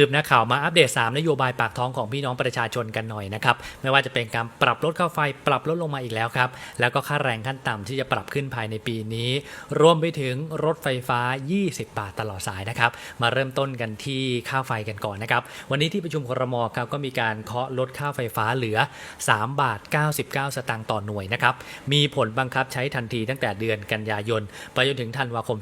คืบหน้าข่าวมาอัปเดต 3 นโยบายปากท้องของพี่น้องประชาชนกันหน่อยนะครับ ไม่ว่าจะเป็นการปรับลดค่าไฟปรับลดลงมาอีกแล้วครับ แล้วก็ค่าแรงขั้นต่ำที่จะปรับขึ้นภายในปีนี้ รวมไปถึงรถไฟฟ้า 20 บาทตลอดสายนะครับ มาเริ่มต้นกันที่ค่าไฟกันก่อนนะครับ วันนี้ที่ประชุมครมครับก็มีการเคาะลดค่าไฟฟ้าเหลือ 3 บาท 99 สตางค์ต่อหน่วยนะครับ มีผลบังคับใช้ทันทีตั้งแต่เดือนกันยายน ไปจนถึงธันวาคม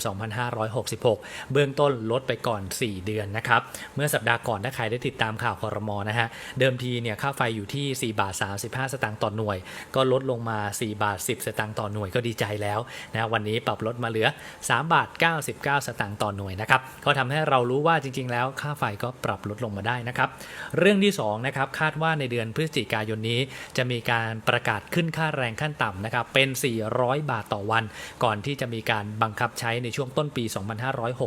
2566 เบื้องต้นลดไปก่อน 4 เดือนนะครับ เมื่อสัปดาห์ก่อนถ้าใครได้ติดตามข่าวคอรมอนะฮะ เดิมทีเนี่ยค่าไฟอยู่ที่ 4 บาท 35 สตางค์ต่อหน่วย ก็ลดลงมา 4 บาท 10 สตางค์ต่อหน่วยก็ดีใจแล้วนะวันนี้ปรับลดมาเหลือ 3 บาท 99 สตางค์ต่อหน่วยนะครับก็ทำให้เรารู้ว่าจริง ๆ แล้วค่าไฟก็ปรับลดลงมาได้นะครับ เรื่องที่2นะครับคาดว่าในเดือนพฤศจิกายนนี้ จะมีการประกาศขึ้นค่าแรงขั้นต่ำนะครับเป็น 400 บาทต่อวัน ก่อนที่จะมีการบังคับใช้ในช่วงต้นปี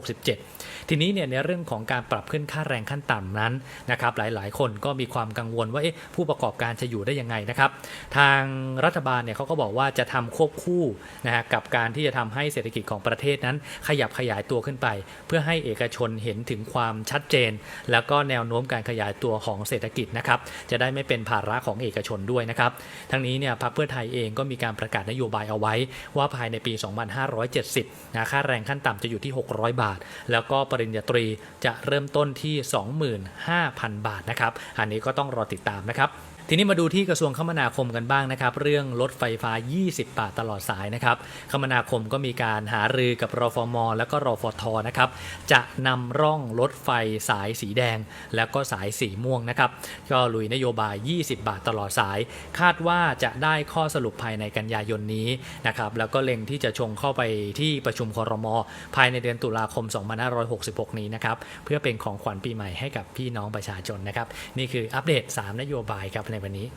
2567 ทีนี้เนี่ยในเรื่องของการปรับขึ้นค่าแรงขั้นต่ำนั้นนะครับหลายๆ คนก็มีความกังวลว่าผู้ประกอบการจะอยู่ได้ยังไงนะครับทางรัฐบาลเนี่ยเขาก็บอกว่าจะทำควบคู่นะฮะกับการที่จะทำให้เศรษฐกิจของประเทศนั้น ขยับขยายตัวขึ้นไป เพื่อให้เอกชนเห็นถึงความชัดเจน แล้วก็แนวโน้มการขยายตัวของเศรษฐกิจนะครับจะได้ไม่เป็นภาระของเอกชนด้วยนะครับทั้งนี้เนี่ยพรรคเพื่อไทยเองก็มีการประกาศนโยบายเอาไว้ ว่าภายในปี 2570นะค่าแรงขั้นต่ำจะอยู่ที่ 600 บาท แล้วก็ปริญญาตรีจะเริ่มต้นที่25,000 บาทนะครับ อันนี้ก็ต้องรอติดตามนะครับ ทีนี้มาดูที่กระทรวงคมนาคมกันบ้างนะครับ เรื่องรถไฟฟ้า 20 บาทตลอดสายนะครับ คมนาคมก็มีการหารือกับรฟม แล้วก็รฟทนะครับ จะนำร่องรถไฟสายสีแดง แล้วก็สายสีม่วงนะครับ ก็ลุยนโยบาย 20 บาทตลอดสาย คาดว่าจะได้ข้อสรุปภายในกันยายนนี้นะครับ แล้วก็เล็งที่จะชงเข้าไปที่ประชุมคอรมอภายในเดือนตุลาคม 2566 นี้นะครับ เพื่อเป็นของขวัญปีใหม่ให้กับพี่น้องประชาชนนะครับ นี่คืออัปเดต 3 นโยบายครับในวันนี้